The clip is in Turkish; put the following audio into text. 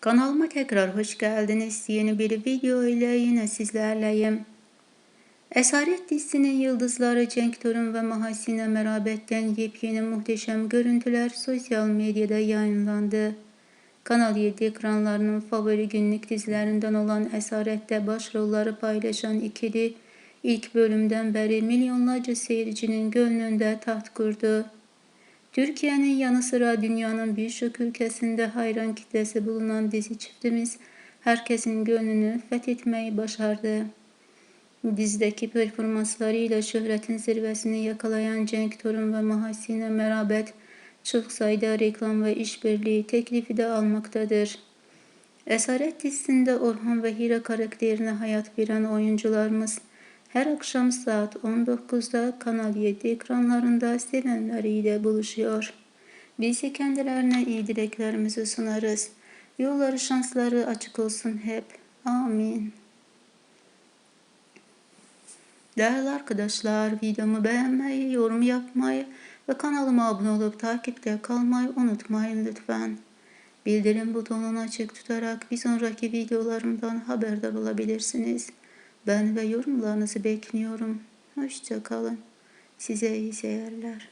Kanalıma tekrar hoş geldiniz. Yeni bir video ile yine sizlerleyim. Esaret dizisinin yıldızları Cenk Torun ve Mahasine Merabet'ten yepyeni muhteşem görüntüler sosyal medyada yayınlandı. Kanal 7 ekranlarının favori günlük dizilerinden olan Esaret'te başrolları paylaşan ikili ilk bölümden beri milyonlarca seyircinin gönlünde taht kurdu. Türkiye'nin yanı sıra dünyanın birçok ülkesinde hayran kitlesi bulunan dizi çiftimiz herkesin gönlünü fethetmeyi başardı. Dizideki performanslarıyla şöhretin zirvesini yakalayan Cenk Torun ve Mahasine Merabet çok sayıda reklam ve işbirliği teklifi de almaktadır. Esaret dizisinde Orhan ve Hira karakterine hayat veren oyuncularımız her akşam saat 19'da Kanal 7 ekranlarında sevenleriyle buluşuyor. Biz kendilerine iyi dileklerimizi sunarız. Yolları şansları açık olsun hep. Amin. Değerli arkadaşlar videomu beğenmeyi, yorum yapmayı ve kanalıma abone olup takipte kalmayı unutmayın lütfen. Bildirim butonunu açık tutarak bir sonraki videolarımdan haberdar olabilirsiniz. Ben ve yorumlarınızı bekliyorum. Hoşça kalın. Size iyi seyirler.